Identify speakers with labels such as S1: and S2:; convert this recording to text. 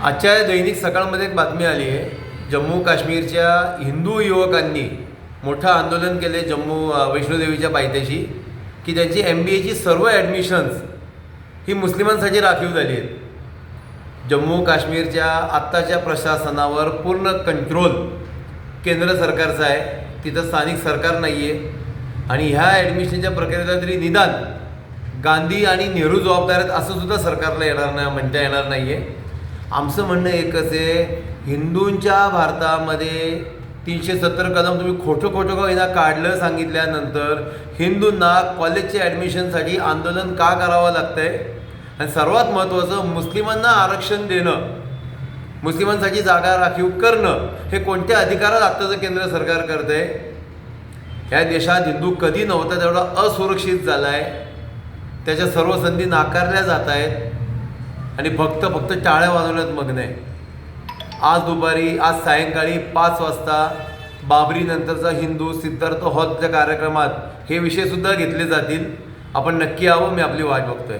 S1: आजच्या दैनिक सकाळमध्ये एक बातमी आली आहे. जम्मू काश्मीरच्या हिंदू युवकांनी मोठं आंदोलन केले जम्मू वैष्णोदेवीच्या पायथ्याशी की त्यांची एम बी एची सर्व ॲडमिशन्स ही मुस्लिमांसाठी राखीव झाली आहेत. जम्मू काश्मीरच्या आत्ताच्या प्रशासनावर पूर्ण कंट्रोल केंद्र सरकारचं आहे. तिथं स्थानिक सरकार नाही आहे आणि ह्या ॲडमिशनच्या प्रक्रियेला तरी निदान गांधी आणि नेहरू जबाबदार आहेत असं सुद्धा सरकारला येणार नाही म्हणता येणार नाही आहे आमचं म्हणणं एकच आहे हिंदूंच्या भारतामध्ये तीनशे सत्तर कलम तुम्ही खोटं खोटं का एकदा काढलं सांगितल्यानंतर हिंदूंना कॉलेजच्या ॲडमिशनसाठी आंदोलन का करावं लागतंय? आणि सर्वात महत्त्वाचं मुस्लिमांना आरक्षण देणं. मुस्लिमांसाठी जागा राखीव करणं हे कोणत्या अधिकारात आत्ताचं केंद्र सरकार करतंय? ह्या देशात हिंदू कधी नव्हता तेवढा असुरक्षित झाला आहे त्याच्या सर्व संधी नाकारल्या जात आहेत. आणि फक्त फक्त टाळ्या वाजवण्यात मग्न आहे. आज दुपारी आज सायंकाळी पाच वाजता बाबरी नंतरचा हिंदू सिद्धार्थ हॉलच्या कार्यक्रमात हे विषयसुद्धा घेतले जातील. आपण नक्की यावं मी आपली वाट बघतोय.